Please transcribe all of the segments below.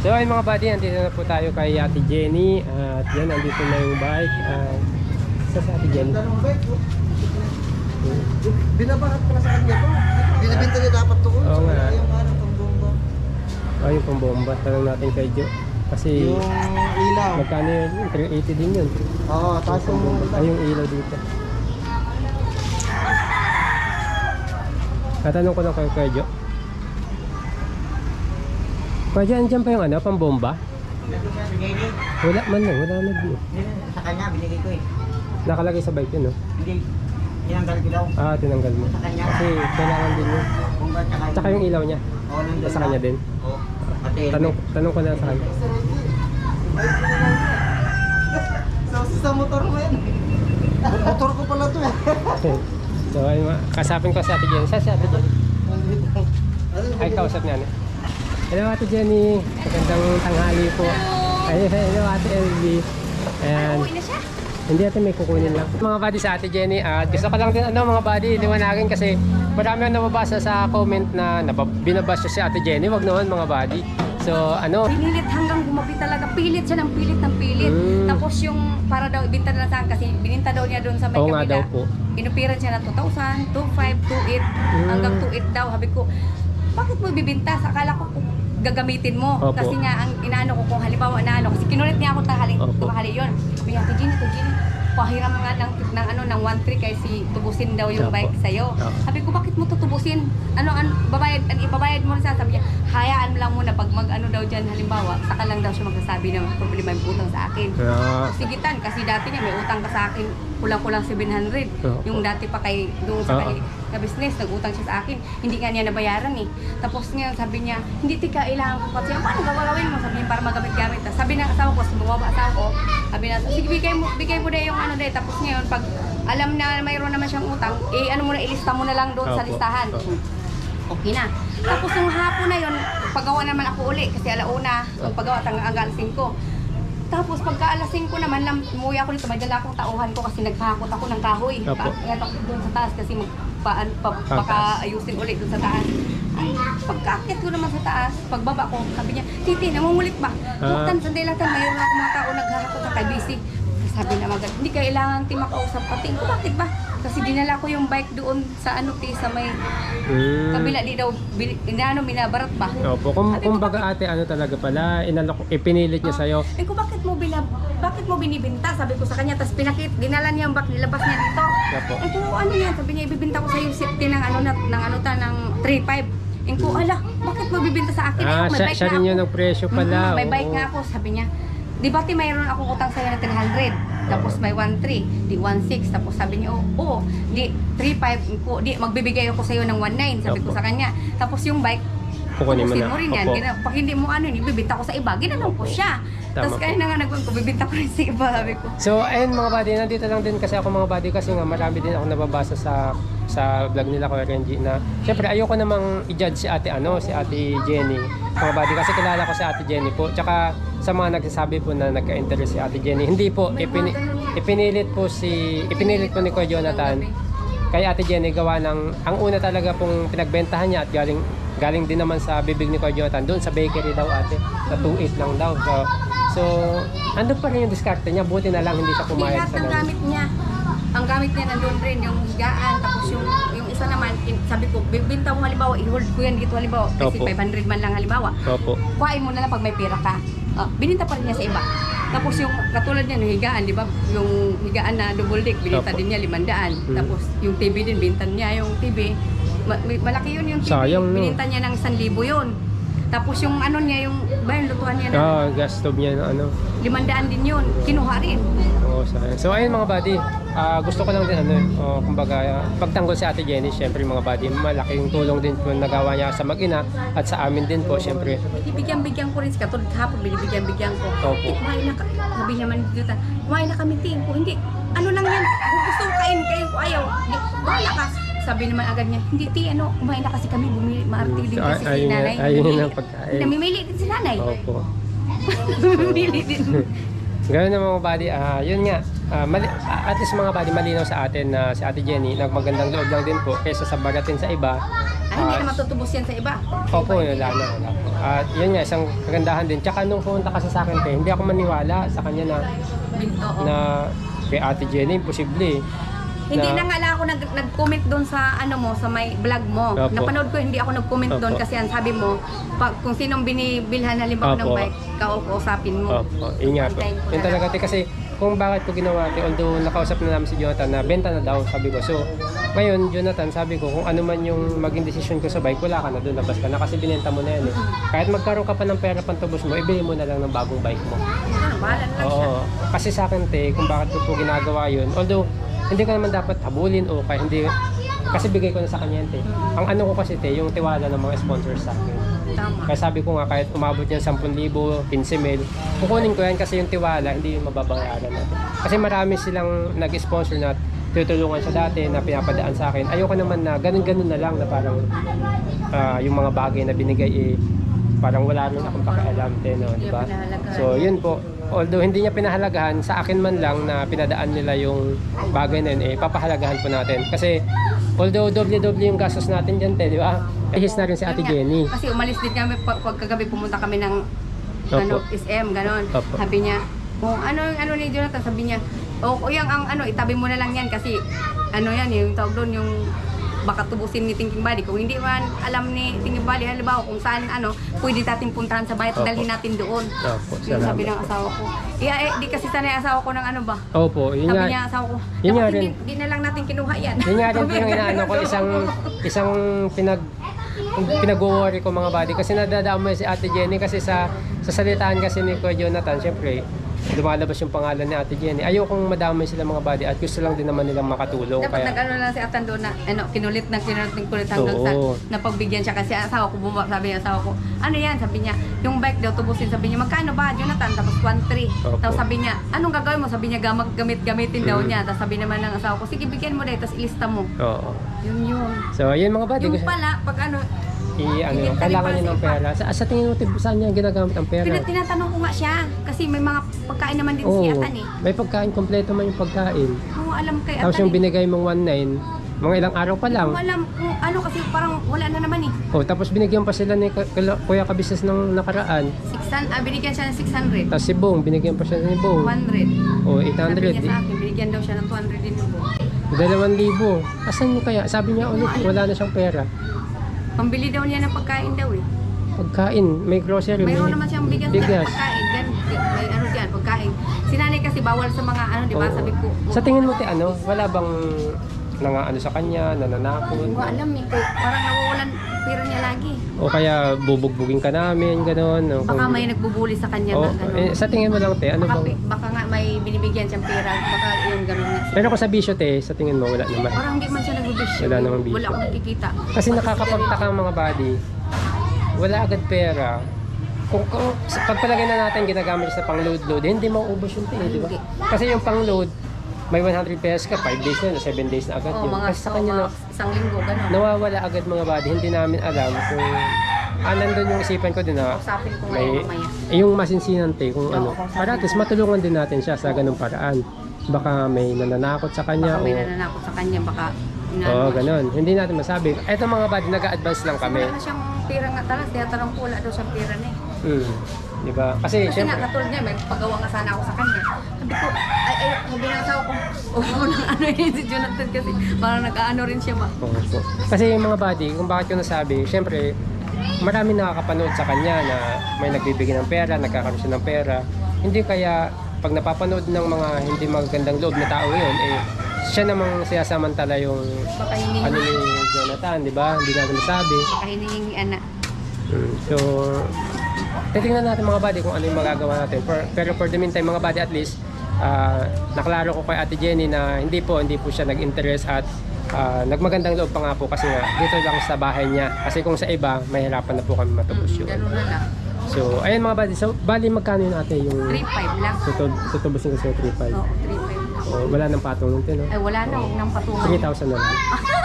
So ayun mga buddy, andito na po tayo kay Ate Jenny at yan, andito na yung bike. Uh, sa sa Ate Jenny. Oh. Binabahat pala sa kanya to. Binibenta niya dapat to. oh. Oo nga. Yung ano, pang bomba. Oh, yung pambomba. Tanong natin kay Jo. Kasi Yung ilaw. magkano yun? 380 din yun. Oo, tapos yung Ay, yung ilaw dito. Tatanong ko lang kayo kay Jo. Jo, andyan pa yung ano, pambomba? Wala man lang, wala na din. Sa kanya, binigay ko eh. Nakalagay sa bike yun, no? Hindi. Tinanggal ko daw. Ah, tinanggal mo. Sa kanya. Kasi kailangan din yun. Kung ba't saka Tsaka yung ilaw niya. Oo, nandun Sa kanya din. Oo. Tanong, tanong ko na sa kanya. Sa, sa motor mo yan. motor ko pala to eh. so, kasapin ko sa Ate Jenny. Sa si Ate Jenny. Ay, kausap niya. ano? Hello Ate Jenny. Magandang tanghali po. Ayun, hello Ate LV. Siya. Hindi natin may kukunin lang. Mga buddy sa Ate Jenny, at gusto ko lang din ano mga buddy, liwanagin kasi marami ang nababasa sa comment na binabasa si Ate Jenny. Wag naman mga buddy. So ano, Pinilit hanggang gumabi talaga. Pilit siya ng pilit ng pilit. Mm. Tapos yung para daw ibinta na lang sa akin kasi bininta daw niya doon sa may Oo nga kabila. daw po. Inupiran siya na 2,000, 2,500, 2,800 Mm. hanggang 2,800 daw. Sabi ko, bakit mo bibinta? Akala ko kung gagamitin mo. Opo. Kasi nga ang inaano ko kung halimbawa na ano kasi kinulit niya ako tahali Opo. tumahali yon. Sabi niya, Tijin, Tijin, pahiram nga ng, ng ano ng 1,3 kasi tubusin daw yung Opo. bike sa'yo. Opo. Sabi ko, bakit mo tutubusin? Ano, ano, babayad, an, ibabayad mo na sa sabi niya, hayaan mo lang muna pag mag ano daw dyan, halimbawa, saka lang daw siya magsasabi ng problema yung utang sa akin. ah, Sigitan, kasi dati niya may utang ka sa akin, kulang-kulang 700. Oo. Yung dati pa kay, doon sa Oo. kay, na business, nag-utang siya sa akin, hindi nga niya nabayaran eh. Tapos ngayon sabi niya, hindi tika, kailangan ko kasi, paano gagawin mo? Sabi niya, para magamit-gamit. Tapos Sabi ng asawa ko, sumubaba asawa ko, sabi na, sige, bigay mo, bigay mo na yung ano dahil. Tapos ngayon, pag alam na mayroon naman siyang utang, eh ano mo na, ilista mo na lang doon sa Opo. listahan. Opo. Okay na. Tapos yung hapon na yun, paggawa naman ako uli kasi alauna, ang paggawa hanggang hanggang alas 5. Tapos pagka alas 5 naman, lam, umuwi ako dito, may dala akong tauhan ko kasi nagpahakot ako ng kahoy. Opo. Pa, yan ako doon sa taas kasi mag, pa, Ah, baka ayusin ulit doon sa taas. Ay, pagkakit ko naman sa taas, pagbaba ko, sabi niya, Titi, namumulit ba? Ah. Huwag sandali lang tan, mayroon ako mga tao naghahakot sa kay busy. Sabi na maganda, hindi kailangan ti makausap pati ko, bakit ba? Kasi dinala ko yung bike doon sa ano ti sa may mm, kabila di daw bil, inaano minabarat ba? Opo, kung, Sabi ko, kumbaga ate, ano talaga pala, inalok, ipinilit niya sa'yo. Eh ko bakit mo binab bakit mo binibinta? Sabi ko sa kanya, tapos pinakit, dinala niya yung bak, nilabas niya dito. Opo. Eh ko ano yan? Sabi niya, ibibinta ko sa iyo safety ng ano na, ng ano ta ng 3.5. Eh ko, ala, bakit mo bibinta sa akin? Ah, Eh, may siya, bike siya na rin yun ang presyo pala. Mhm, may bike nga ako, sabi niya. Di ba ti mayroon akong utang sa'yo na 300, tapos may 1.3, di 1.6, tapos sabi niya, oh, oo, di 3.5, ko, di magbibigay ako sa'yo ng 1.9, sabi ko sa kanya. Tapos yung bike, Kukunin mo na. mo rin yan. Opo. Gina, pag hindi mo ano, ibibinta ko sa iba, ginanong ko siya. Tama Tapos po. kaya na nga nagwag ko, bibinta ko rin sa iba, sabi ko. So, ayun mga buddy, nandito lang din kasi ako mga buddy kasi nga marami din ako nababasa sa sa vlog nila ko Renji na syempre ayoko namang i-judge si ate ano, si ate Jenny. Mga buddy kasi kilala ko si ate Jenny po. Tsaka sa mga nagsasabi po na nagka-interest si ate Jenny. Hindi po, ipini, ipinilit po si ipinilit po ni Kuya Jonathan kay Ate Jenny gawa ng ang una talaga pong pinagbentahan niya at galing galing din naman sa bibig ni Kuya Jonathan doon sa bakery daw ate sa 2.8 lang daw so, so ando pa rin yung diskarte niya buti na lang hindi siya Hindi pumayag lahat sa ng ganun. gamit niya. Ang gamit niya nandun rin, yung higaan, tapos yung, yung isa naman, in- sabi ko, bibinta mo halimbawa, i-hold ko yan dito halimbawa, kasi Opo. 500 man lang halimbawa. Opo. Kuhain mo na lang pag may pera ka. Ah, bininta pa rin niya sa iba. Tapos yung katulad niya ng higaan, di ba? Yung higaan na double deck, bininta Opo. din niya 500. Hmm. Tapos yung TV din, bintan niya yung TV. Ma- malaki yun yung TV. Sayang, no? Bininta niya ng 1,000 yun. Tapos yung ano niya, yung, ba yung lutuan niya na Ah, gas stove niya na ano. 500 din yun. Kinuha rin. Oo, sayang. So ayun mga buddy, ah, gusto ko lang din ano, oh, kumbaga pagtanggol si Ate Jenny, syempre mga buddy, malaking tulong din po nagawa niya sa mag-ina at sa amin din po syempre. Binibigyan-bigyan ko rin siya. Katulad hapon, binibigyan-bigyan ko. Opo. Eh, kumain na ka. Sabi naman dito, kumain na kami, ting ko. Hindi, ano lang yan. Kung gusto ko kain, kain ko ayaw. Hindi, bahala ka. Sabi naman agad niya, hindi, ti, ano, kumain na kasi kami, bumili, maarte din kasi si na- nanay. ayun ang pagkain. Namimili din si nanay. Opo. Namimili din. Ganun na mga buddy, ah, yun nga, ah, mali, ah, at least mga buddy, malinaw sa atin na si Ate Jenny, nagmagandang loob lang din po kaysa sa bagatin sa iba. Ay, hindi na matutubos yan sa iba. Opo, wala na, wala po. At yun nga, isang kagandahan din. Tsaka nung pumunta kasi sa akin, te, hindi ako maniwala sa kanya na, Oo. na kay Ate Jenny, imposible. Hindi na nga lang ako nag, nag-comment doon sa ano mo, sa may vlog mo. Opo. Napanood ko, hindi ako nag-comment doon Opo. kasi ang sabi mo, pag, kung sinong binibilhan halimbawa ng Opo. bike, kausapin mo. Opo, yun nga po. Antayin ko Yun na talaga, lang. te, kasi kung bakit ko ginawa, te, although nakausap na namin si Jonathan na benta na daw, sabi ko. So, ngayon, Jonathan, sabi ko, kung ano man yung maging desisyon ko sa bike, wala ka na doon, labas ka na kasi binenta mo na yan eh. Kahit magkaroon ka pa ng pera pantubos mo, ibili mo na lang ng bagong bike mo. Ano, bahala na lang siya. Oo. Kasi sa akin, te, kung bakit ko po ginagawa yun, although, hindi ko naman dapat habulin o kaya hindi, kasi bigay ko na sa kanya, te. Ang ano ko kasi, te, yung tiwala ng mga sponsors sa akin. Tama. Kaya sabi ko nga, kahit umabot yan 10,000, 15,000, kukunin ko yan kasi yung tiwala, hindi yung mababayaran natin. Kasi marami silang nag-sponsor na tutulungan siya dati na pinapadaan sa akin. Ayoko naman na ganun-ganun na lang na parang ah, yung mga bagay na binigay eh, parang wala rin akong pakialam, te, no, di ba? So, yun po. Although hindi niya pinahalagahan, sa akin man lang na pinadaan nila yung bagay na yun, eh, papahalagahan po natin. Kasi, although doble-doble yung gastos natin dyan, te, di ba? Ihis na rin si Ate. Jenny. Kasi umalis din kami pag, kagabi pumunta kami ng Opo. ano, SM, ganon. Opo. Sabi niya, kung ano yung ano ni Jonathan, sabi niya, o oh, yung ang ano, itabi mo na lang yan kasi ano yan, yung tawag doon, yung baka tubusin ni Thinking Body. Kung hindi man alam ni Thinking Body, halimbawa kung saan ano, pwede natin puntahan sa bahay at Opo. dalhin natin doon. Opo, Yung sabi ng asawa ko. Iya, eh, di kasi sanay asawa ko ng ano ba? Opo, yun sabi nga. niya asawa ko, Yun nga "Dapat rin. hindi, hindi na lang natin kinuha yan. Yun nga rin po yung inaano ko, isang, isang pinag pinag-worry ko mga buddy kasi nadadamay si Ate Jenny kasi sa sa salitaan kasi ni Kuya Jonathan syempre lumalabas yung pangalan ni Ate Jenny. Ayokong madamay sila mga buddy at gusto lang din naman nilang makatulong Dapat kaya nag-ano lang si Atan doon na ano, kinulit na kinulit ng kulit hanggang sa Oo. napagbigyan siya kasi asawa ko bumaba sabi ng asawa ko ano yan? Sabi niya yung bike daw tubusin. Sabi niya magkano ba Jonathan? Tapos 1.3 Opo. tapos sabi niya anong gagawin mo? Sabi niya gamag gamit gamitin daw Mm. niya. Tapos sabi naman ng asawa ko sige bigyan mo dahil tapos ilista mo. Oo. Yun yun. So yun mga buddy yung gusto pala pag ano i ano ka kailangan niya ng pera. Sa, sa tingin mo tib- saan niya ginagamit ang pera? Tina- tinatanong ko nga siya kasi may mga pagkain naman din si Oo, Atan eh. May pagkain kompleto man yung pagkain. Kung alam kay tapos Atan yung eh. binigay mong 1.9 mga ilang araw pa lang. kung alam kung ano kasi parang wala na naman eh. Oh tapos binigyan pa sila ni Ku- Kula- Kuya Kabisnes ng nakaraan. 600, ah, binigyan siya ng 600 tapos si Bong binigyan pa siya ni Bong. 100 oh Sabi 800 niya sa akin, binigyan daw siya ng 200 din yung buo. Dalawang libo. Asan mo kaya? Sabi niya ulit, wala na siyang pera. Pambili daw niya ng pagkain daw eh. Pagkain, may grocery, may Mayroon naman siyang bigas, dyan, bigas. pagkain. Gan, may ano dyan, pagkain. Si nanay kasi bawal sa mga ano, di ba? Oo. Sabi ko, Sa tingin mo, te, ano, wala bang nangaano sa kanya, nananakot? Hindi ko alam eh. Parang nawawalan pera niya lagi. O kaya bubugbugin ka namin, gano'n. o Baka kung- may nagbubuli sa kanya o, na gano'n. eh, sa tingin mo lang, te, ano baka, bang... baka nga may binibigyan siyang pera. Baka yung gano'n nga. Pero kung sa bisyo, te, sa tingin mo, wala naman. Parang hindi man siya nagbibisyo. Wala namang bisyo. Wala akong nakikita. Kasi nakakapagtaka ang mga body, wala agad pera. Kung, kung pagpalagay na natin ginagamit sa pang-load-load, hindi mauubos yung te, di ba? Kasi yung pang-load, may 100 pesos ka, 5 days na, 7 days na agad Oo, yun. mga, Kasi sa kanya, mga isang linggo, gano'n. nawawala agad mga body, hindi namin alam kung ah, nandun yung isipan ko din na Kausapin ko may, mamaya. yung masinsinan te, kung Oo, ano. kausapin Para at least matulungan din natin siya sa ganung paraan. Baka may nananakot sa kanya Baka may o... nananakot sa kanya, baka Oo, inaano siya. ganun. Hindi natin masabi. Eto mga body, nag-a-advance lang kami. Wala siyang pera nga talas, kaya tanong ko wala daw siyang pera na eh. Mm. Di ba? Kasi, Kasi nga, syempre, katulad niya, may pagawa nga sana ako sa kanya. Sabi ko, ay, ay, sabi ng asawa ko, oo, nang ano yun si Jonathan kasi, parang nag-ano rin siya ba? Oo po. Kasi yung mga body, kung bakit ko nasabi, syempre, marami nakakapanood sa kanya na may nagbibigay ng pera, nagkakaroon siya ng pera. Hindi kaya pag napapanood ng mga hindi magandang loob na tao yun, eh, siya namang siyasamantala yung Baka hiningi, ano ni Jonathan, di ba? Hindi natin nasabi. baka hinihingi anak. Mm. So, titingnan natin mga buddy kung ano yung magagawa natin. For, pero for the meantime, mga buddy, at least, ah, naklaro ko kay Ate Jenny na hindi po, hindi po siya nag-interest at ah, nagmagandang loob pa nga po kasi nga dito lang sa bahay niya. Kasi kung sa iba, mahirapan na po kami matubos yun. Ganun na lang. So, ayun mga buddy. So, bali magkano yun ate yung 3-5 lang. tutub tutubusin ko sa 3.5? Oo, 3-5 lang. O, wala nang patong nun, no? Ay, wala na, huwag nang patungan. 3,000 na lang.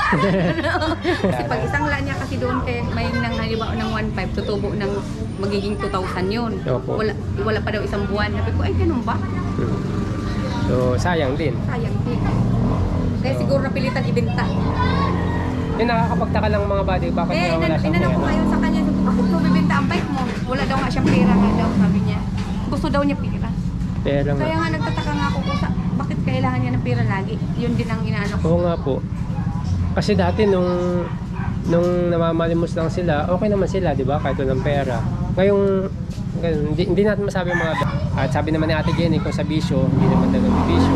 Kasi pag isang la niya kasi doon kay may nang halimbawa ng 1.5 tutubo ng magiging 2,000 yun. Opo. Wala, wala pa daw isang buwan. Sabi ko, ay ganun ba? Mm. So, sayang din. Sayang din. Kaya siguro napilitan ibenta. Yung nakakapagtaka lang mga buddy, bakit Eh, nga wala siyang inano ko pera? ngayon sa kanya, sabi ko, bakit mo bibenta ang bike mo? Wala daw nga siyang pera nga daw, sabi niya. Gusto daw niya pera. Pera nga. Kaya nga nagtataka nga ako kung sa, kailangan niya ng pera lagi. Yun din ang inaano ko. Oo nga po. Kasi dati nung nung namamalimos lang sila, okay naman sila, di ba? Kahit walang pera. Ngayong, hindi, hindi natin masabi mga... At sabi naman ni Ate Jenny, kung sa bisyo, hindi naman talaga bisyo.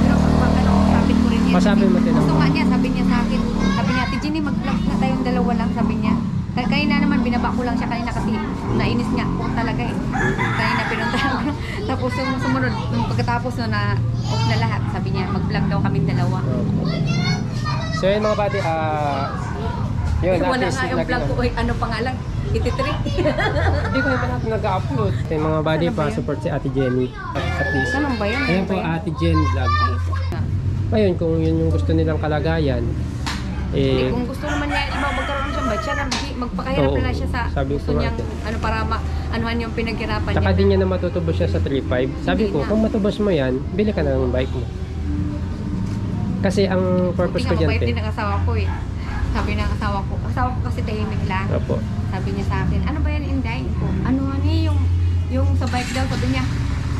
Pero pag ano, sabi ko rin yun. Masabi mo, Tinang. Gusto nga niya, sabi niya sa akin. Sabi niya, Ate Jenny, mag-vlog na tayong dalawa lang, sabi niya. Kaya kanina naman, binaba ko lang siya kanina kasi nainis nga po talaga eh. Kanina pinuntahan ko. Tapos yung sumunod, nung pagkatapos no, na off na lahat, sabi niya, mag-vlog daw kaming dalawa. So yun mga buddy, ah... yun, at Wala least, nga yung vlog ko, eh, ano pa nga lang, ititrick. Hindi ko naman natin nag-upload. Yung mga buddy Ano ba pa, yun? support si Ate Jenny. At, least. Ganun ba yun? Ayan po, yun? Ate Jen Vlog. Ay. Ngayon, kung yun yung gusto nilang kalagayan, Eh, eh, kung gusto naman niya iba magkaroon siyang bike, siya na mag- magpakahirap Oo. na lang siya sa Sabi gusto ko nga niyang din. ano para ma, anuhan yung pinaghirapan Tsaka niya. din niya na matutubos siya sa 3.5. Sabi Hindi ko, na. kung matubos mo yan, bili ka na ng bike mo. Kasi ang purpose ko Buti nga dyan, mabait te. din ang asawa ko eh. Sabi ng asawa ko, asawa ko kasi tahimik lang. Opo. Sabi niya sa akin, ano ba yan Inday? Ko, ano ni yung yung sa bike daw, sabi niya,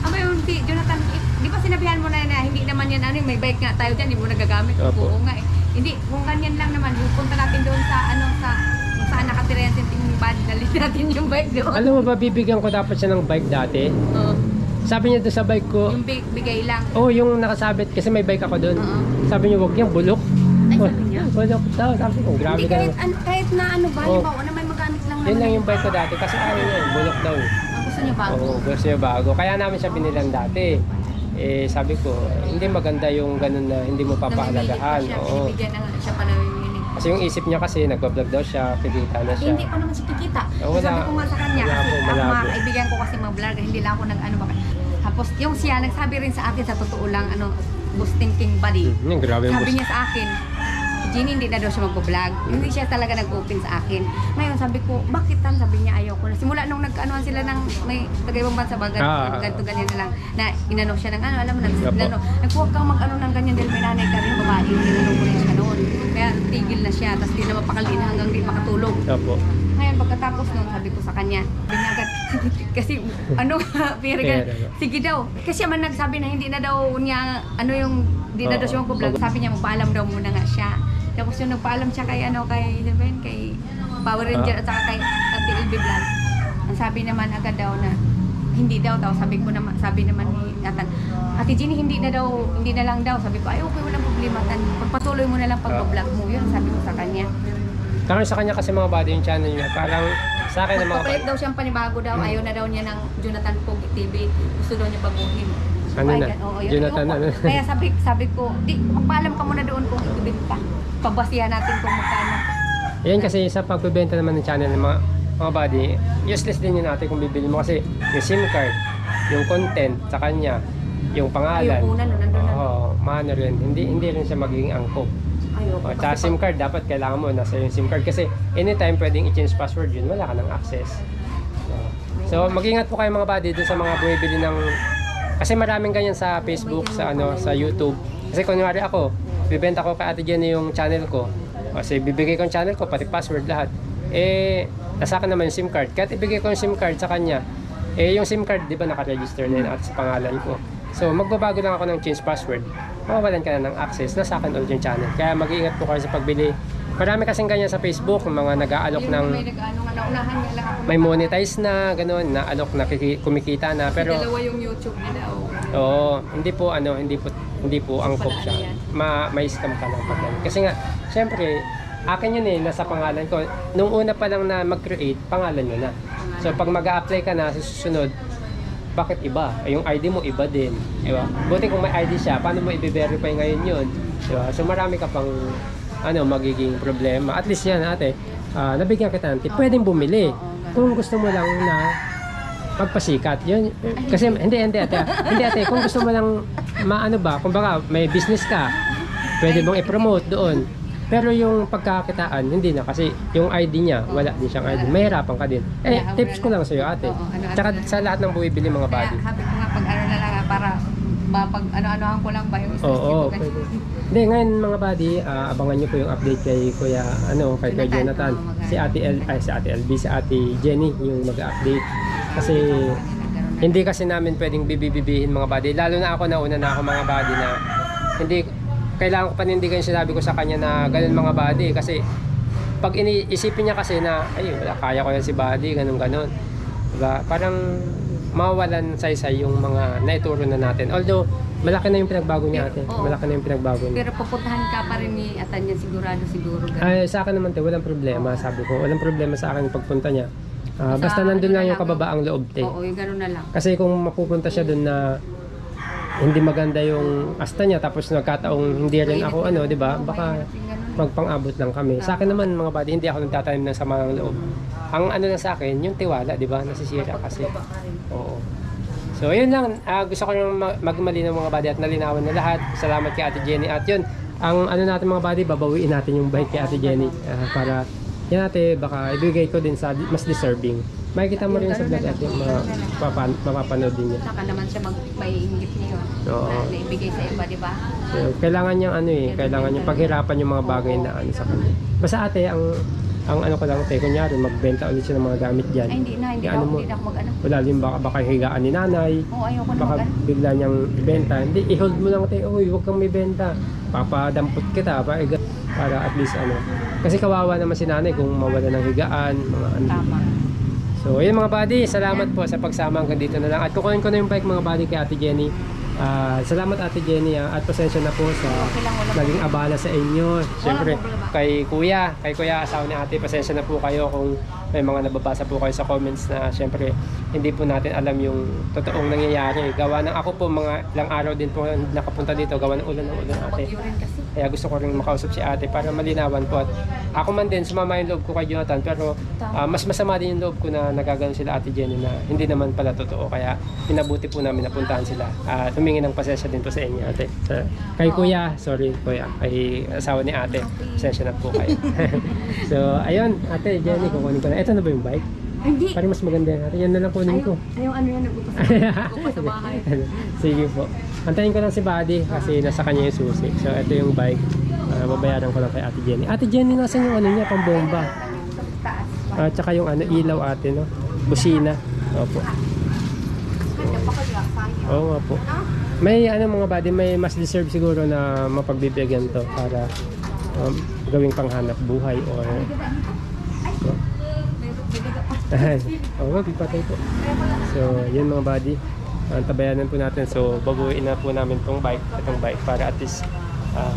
Aba yung si Jonathan, eh, di ba sinabihan mo na na hindi naman yan ano, may bike nga tayo dyan, hindi mo nagagamit. Opo. Oo nga eh. Hindi, kung ganyan lang naman, punta natin doon sa ano, sa kung saan nakatira yan sinting bad, dalhin natin yung bike doon. Alam mo ba, bibigyan ko dapat siya ng bike dati. Oo. Sabi niya doon sa bike ko, yung big, bigay lang. oh, yung nakasabit, kasi may bike ako doon. Oo. Sabi niya, wag niyang bulok. Ay, sabi niya? Bulok daw. Sabi ko, grabe Hindi ka kahit, naman. an, kahit na ano ba, Oo. halimbawa na may magamit lang Yun naman. lang yung bike ko dati, kasi ayaw niya, bulok daw. Ang gusto niya bago. Oo, gusto niya bago. Kaya namin siya binilan dati. Eh, sabi ko, hindi maganda yung ganun na hindi mo papahalagahan. Namimili pa siya, Oo. binibigyan na nga siya pa namimili. Kasi yung isip niya kasi, nagbablog daw siya, kikita na siya. Hindi pa naman siya kikita. Oh, wala. Sabi ko nga sa kanya, Wala kasi po, ang malabo. mga kaibigan ko kasi mga vlogger, hindi lang ako nag ano ba. Tapos yung siya, nagsabi rin sa akin sa totoo lang, ano, boosting king body. Hmm, grabe yung Sabi boss. niya sa akin, Jenny, hindi na daw siya magpo-vlog. Hindi siya talaga nag-open sa akin. Ngayon, sabi ko, bakit tan? Sabi niya, ayaw ko na. Simula nung nag-anuhan sila ng may taga-ibang bansa ba, ganito, Ah. ganito, ganyan na lang, na inano siya ng ano, alam mo, nag, Opo. inano, nagkuha kang mag-ano ng ganyan dahil may nanay ka rin, babae, inano ko rin siya noon. Tigil na siya, tapos di na mapakalin hanggang di makatulog. Opo. Ngayon, pagkatapos nun, sabi ko sa kanya, agad, kasi ano, pero Pera. sige daw. Kasi man nagsabi na hindi na daw niya, ano yung, hindi na daw siya magpo-vlog. Sabi niya, magpaalam daw muna nga siya. Tapos yung nagpaalam siya kay, ano, kay, ano yun, kay Power Ranger Ah. at saka kay Ate LB Vlog. Ang sabi naman agad daw na, hindi daw daw, sabi ko naman, sabi naman ni Nathan, Ate Jenny, hindi na daw, hindi na lang daw. Sabi ko, ay okay, walang problema, Tan. Pagpatuloy mo na lang pag-vlog mo. Yun, sabi ko sa kanya. Kaya sa kanya kasi mga body yung channel niya, parang sa akin mga Magpapalit daw siyang panibago daw. Ayaw na daw niya ng Jonathan Pogi TV. Gusto daw niya baguhin. Ano na? gan- oo, yun. Jonathan, ano? Kaya sabi, sabi ko, di, magpaalam ka muna doon kung ibibenta. Pabasihan natin kung magkano. Yan kasi sa pagbebenta naman ng channel mga, mga body, useless din yun natin kung bibili mo kasi yung SIM card, yung content sa kanya, yung pangalan. Yung una, no, nandun na. Oo, maano rin. Hindi, hindi rin siya magiging angkop. Ayoko. O, tsaka SIM card, dapat kailangan mo nasa yung SIM card kasi anytime pwedeng i-change password yun, wala ka ng access. So, so mag-ingat po kayo mga buddy dun sa mga bumibili ng kasi maraming ganyan sa Facebook, sa ano, sa YouTube. Kasi kunwari ako, bibenta ko kay Ate Jenny yung channel ko. Kasi bibigay ko yung channel ko, pati password lahat. Eh, nasa akin naman yung SIM card. Kahit ibigay ko yung SIM card sa kanya, eh yung SIM card, di ba nakaregister na yun at sa pangalan ko. So, magbabago lang ako ng change password. Mawawalan ka na ng access, nasa akin ulit yung channel. Kaya mag-iingat po kayo sa pagbili. Marami kasing ganyan sa Facebook, mga nag-aalok ng may nag-ano nga, naunahan lang ako. may monetize na, ganun, na alok na kumikita na. Pero, dalawa yung YouTube niya daw. oo, hindi po, ano, hindi po, hindi po angkop siya. Ma, may scam ka lang. Kasi nga, syempre, akin yun eh, nasa pangalan ko. Nung una pa lang na mag-create, pangalan nyo na. So, pag mag apply ka na sa susunod, bakit iba? Eh, yung ID mo iba din. Diba? Buti kung may ID siya, paano mo i-verify ngayon yun? Diba? So marami ka pang ano, magiging problema. At least yan ate, ah, nabigyan kita ng tip. Pwedeng bumili. Kung gusto mo lang na magpasikat. Yun, kasi hindi, hindi ate. ah. Hindi ate, kung gusto mo lang maano ba, kung baka may business ka, pwede mong i-promote doon. Pero yung pagkakitaan, hindi na kasi yung ID niya, wala din siyang ID. Mahirapan ka din. Eh, Wala, tips ko lang sa iyo ate. Oo, ano, ano Tsaka lang. sa lahat ng bumibili mga Kaya body. happy ko nga pag ano na lang ah, para mapag ano-anohan ko lang ba yung stress Oo, ko. pwede. Hindi, ngayon mga buddy, ah, abangan nyo po yung update kay Kuya, ano, kay Kuya Jonathan. Si Ate L, ay si Ate LB, si Ate Jenny yung mag-update. Kasi hindi kasi namin pwedeng bibibibihin mga buddy. Lalo na ako nauna na ako mga buddy na hindi kailangan ko panindigan yung sinabi ko sa kanya na ganun mga buddy kasi pag iniisipin niya kasi na ay wala kaya ko yan si buddy ganun ganun. Diba? Parang mawawalan saysay yung mga naituro na natin. Although malaki na yung pinagbago niya ate. Oo. Malaki na yung pinagbago niya. Pero pupuntahan ka pa rin ni Atanya sigurado siguro. ganun. Ay, sa akin naman te, walang problema, sabi ko. Walang problema sa akin yung pagpunta niya. Ah, Sa basta nandun ano lang na yung lang, kababaang loob te. Oo, yung gano'n na lang. Kasi kung mapupunta siya doon na hindi maganda yung asta niya tapos nagkataong hindi rin ako ano, 'di ba? Baka magpang-abot lang kami. Sa akin naman mga buddy, hindi ako nagtatanim ng sama ng loob. Ang ano lang sa akin, yung tiwala, 'di ba? Nasisira kasi. Oo. So, yun lang. Ah, gusto ko lang ma- magmalinaw mga buddy at nalinawan na lahat. Salamat kay Ate Jenny. At yun, ang ano natin mga buddy, babawiin natin yung bike kay Ate Jenny ah, para yan ate, baka ibigay ko din sa mas deserving. Makikita mo rin sa vlog at yung mapapa- mapapanood din niya. Saka naman siya mag may inggit niya yun. Oo. Na, naibigay sa iba, di ba? So, kailangan niyang ano eh, kailangan niyang paghirapan yung mga bagay na ano sa kanya. Basta ate, ang ang ano ko lang te, kunyari magbenta ulit siya ng mga gamit diyan. Ay, hindi na, hindi na, ano mo, hindi na ako mag-ano. wala din baka baka higaan ni nanay. Oo, ayoko na Baka mag-ano. bigla niyang ibenta. Hindi, i-hold mo lang tayo. Uy, huwag kang may benta. Papadampot kita pa para at least ano. Kasi kawawa naman si nanay kung mawala ng higaan, mga ano. Tama. So, ayun mga buddy, salamat po sa pagsama hanggang dito na lang. At kukunin ko na yung bike mga buddy kay Ate Jenny. Ah, salamat Ate Jenny ah, at pasensya na po sa Okay lang, naging abala sa inyo. Siyempre, kay Kuya, kay Kuya asawa ni Ate, pasensya na po kayo kung may mga nababasa po kayo sa comments na siyempre hindi po natin alam yung totoong nangyayari. Gawa ng ako po mga ilang araw din po nakapunta dito, gawa ng ulan ng ulan ate. Kaya gusto ko rin makausap si ate para malinawan po. At ako man din, sumama yung loob ko kay Jonathan. Pero ah, mas masama din yung loob ko na nagagano sila ate Jenny na hindi naman pala totoo. Kaya pinabuti po namin napuntahan sila. At humingi ng pasensya din po sa inyo ate. Sa, kay kuya, sorry kuya, kay asawa ni ate. Pasensya na po kayo. so, ayun, ate Jenny, kukunin ko na. Ito na ba yung bike? Hindi. Parang mas maganda yan. Yan na lang kunin ko. Ayaw, ano yan, nagbukas nagbukas sa bahay. Sige po. Antayin ko lang si Buddy kasi nasa kanya yung susi. So ito yung bike. Ah, babayaran ko lang kay Ate Jenny. Ate Jenny, nasan yung ano niya, pang bomba? Sa taas. At saka yung ano, ilaw ate, no? Busina. Opo. Oo nga po. May ano mga buddy, may mas deserve siguro na mapagbibigyan to para um, gawing panghanap buhay or pa. Oo, oh, patay po. So, yun mga buddy. Ang tabayanan po natin. So, babuuin na po namin tong bike, itong bike para at least ah,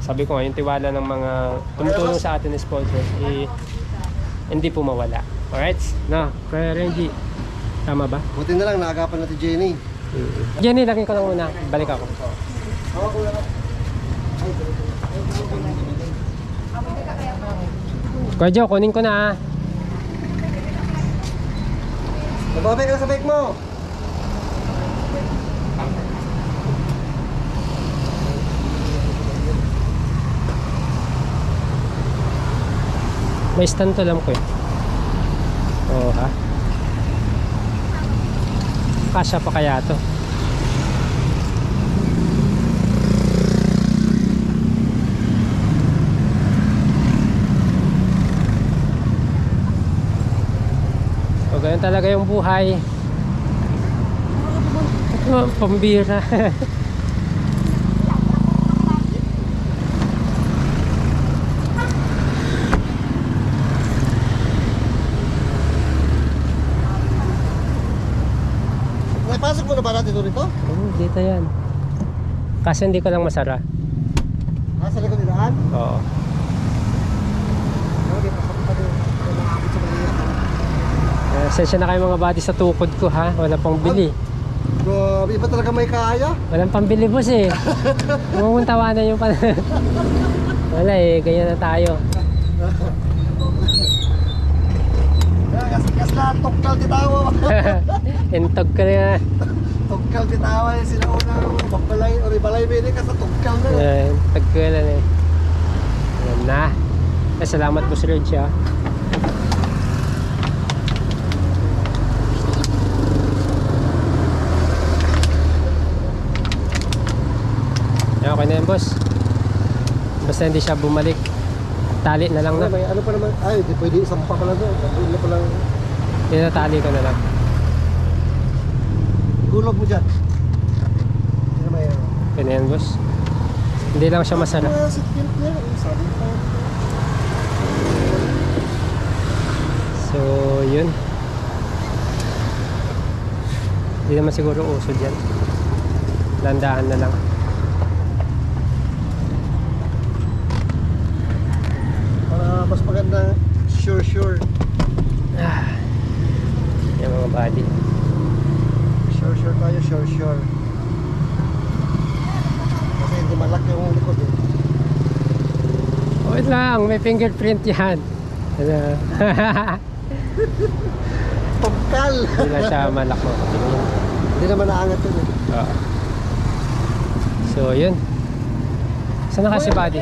sabi ko nga, yung tiwala ng mga tumutulong sa atin na sponsors, eh, hindi po mawala. Alright? No, Kuya Renji, tama ba? Buti na lang, naagapan natin Jenny. Mm. Jenny, lagyan ko lang muna. Balik ako. Kuya Joe, kunin ko na ah. Nababay ka sa bike mo. May stand to lang ko eh. Oo ha. Kasya pa kaya to? Talaga yung buhay. Oh, pambira. Naipasok mo na ba natin ito rito? Oo, dito yan. Kasi hindi ko lang masara. Nasa likod nilaan? Oo. Okay, pasok pa din. Nakakabot sa kanila. Uh, sensya na kayo mga body sa tukod ko ha. Wala pang bili. Grabe, iba talaga may kaya. Walang pambili boss eh. Mumuntawanan yung pan... Wala eh, ganyan na tayo. Kas, na, tukal titawa. Intog ka na. tukal titawa yung sila una. Babalay, or balay bini ka sa tukal na. Ayan, tagkalan eh. Ayan na. Eh, salamat boss Reg ha. Okay na yan boss. Basta hindi siya bumalik. Tali na lang na. May ano pa naman, ay, di pwede isang pa pala doon. Nandun na palang Tinatali ko na lang. gulog mo dyan. Na ano. Yun na yan, boss. Hindi lang siya pa. So, yun. Hindi naman siguro uso dyan. Landaan na lang. Para mas maganda, sure, sure. Ah. Yung mga body. Sure, sure tayo, sure, sure. Kasi hindi malaki yung likod eh. Wait lang, may fingerprint yan. Ano? Pagkal! Hindi na siya malako. Hindi naman naangat yun eh. Oo. So, yun. Saan na kasi body?